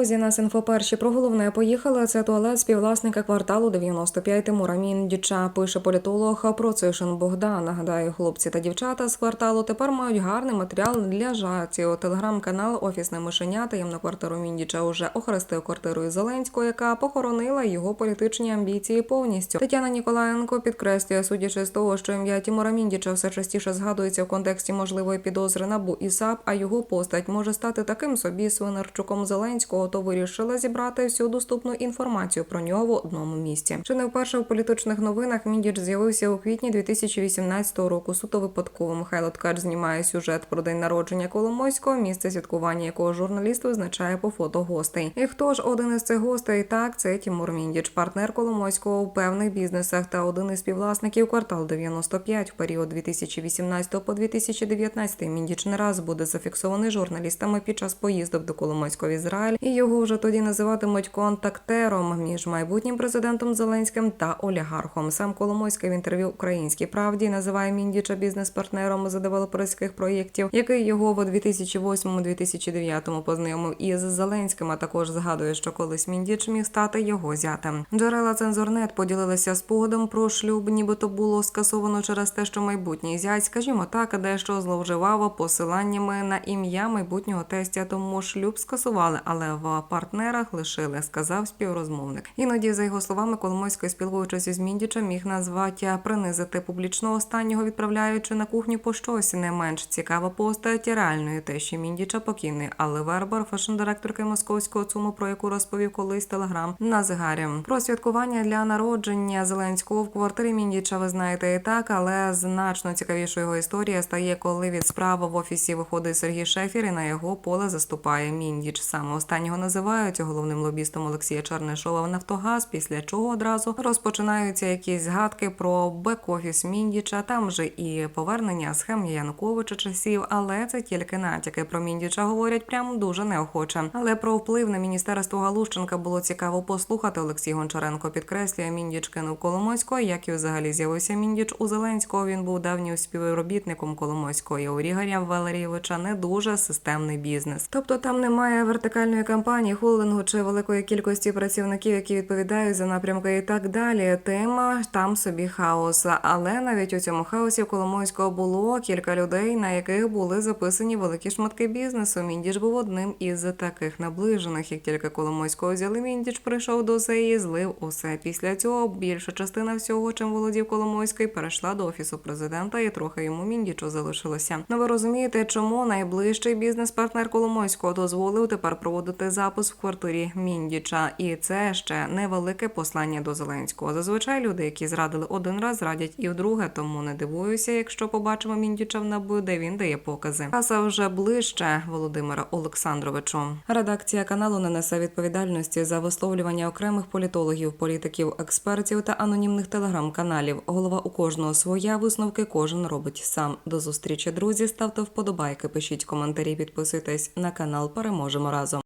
Друзі, нас інфоперші про головне поїхали. Це туалет співвласника кварталу 95 Тимура Міндіча. Пише політолог Процишин Богдан. Нагадаю, хлопці та дівчата з кварталу тепер мають гарний матеріал для жартів. Телеграм-канал Офісне мишеня таємну квартиру Міндіча уже охрестив квартирою Зеленського, яка похоронила його політичні амбіції повністю. Тетяна Ніколаєнко підкреслює, судячи з того, що ім'я Тимура Міндіча все частіше згадується в контексті можливої підозри набу і САП, а його постать може стати таким собі свинарчуком Зеленського, то вирішила зібрати всю доступну інформацію про нього в одному місці. Чи не вперше в політичних новинах Міндіч з'явився у квітні 2018 року. Суто випадково Михайло Ткач знімає сюжет про день народження Коломойського, місце святкування якого журналіст визначає по фото гостей. І хто ж один із цих гостей? Так, це Тімур Міндіч, партнер Коломойського у певних бізнесах та один із співвласників квартал 95 в період 2018 по 2019 Міндіч не раз буде зафіксований журналістами під час поїздок до Коломойського в Ізраїль, і його вже тоді називатимуть контактером між майбутнім президентом Зеленським та олігархом. Сам Коломойський в інтерв'ю Українській правді називає Міндіча бізнес-партнером з девелоперських проєктів, який його в 2008-2009 познайомив із Зеленським. А також згадує, що колись Міндіч міг стати його зятем. Джерела цензорнет поділилися спогадом про шлюб, нібито було скасовано через те, що майбутній зять, скажімо так, дещо зловживав посиланнями на ім'я майбутнього тестя, тому шлюб скасували, але в партнерах лишили, сказав співрозмовник. Іноді, за його словами, Коломойський, спілкуючись із Міндічем, міг назвати принизити публічно останнього, відправляючи на кухню по щось не менш цікава постать реальної тещі Міндіча покійний Алли Вербер, фешн-директорки московського ЦУМу, про яку розповів колись телеграм на зигарі. Про святкування для народження Зеленського в квартирі Міндіча ви знаєте і так, але значно цікавішою його історія стає, коли від справи в офісі виходить Сергій Шефір і на його поле заступає Міндіч. Саме останнього називають головним лобістом Олексія Чернишова в Нафтогаз, після чого одразу розпочинаються якісь згадки про бек-офіс Міндіча. Там же і повернення схем Януковича часів, але це тільки натяки про Міндіча говорять прямо дуже неохоче. Але про вплив на міністерство Галущенка було цікаво послухати. Олексій Гончаренко підкреслює, Міндіч кинув Коломойського. Як і взагалі з'явився Міндіч у Зеленського. Він був давнім співробітником Коломойського і у Рігоря Валерійовича не дуже системний бізнес. Тобто там немає вертикальної кампанії, холдингу чи великої кількості працівників, які відповідають за напрямки і так далі. Тема там собі хаос. Але навіть у цьому хаосі в Коломойського було кілька людей, на яких були записані великі шматки бізнесу. Міндіч був одним із таких наближених. Як тільки Коломойського взяли, Міндіч прийшов до СЕї, злив усе. Після цього більша частина всього, чим володів Коломойський, перейшла до офісу президента, і трохи йому Міндічу залишилося. Ну ви розумієте, чому найближчий бізнес-партнер Коломойського дозволив тепер проводити запис в квартирі Міндіча, і це ще невелике послання до Зеленського. Зазвичай люди, які зрадили один раз, зрадять і вдруге. Тому не дивуюся, якщо побачимо Міндіча в НАБУ, де він дає покази. Каса вже ближче Володимира Олександровичу. Редакція каналу не несе відповідальності за висловлювання окремих політологів, політиків, експертів та анонімних телеграм-каналів. Голова у кожного своя висновки кожен робить сам. До зустрічі, друзі. Ставте вподобайки, пишіть коментарі, підписуйтесь на канал. Переможемо разом.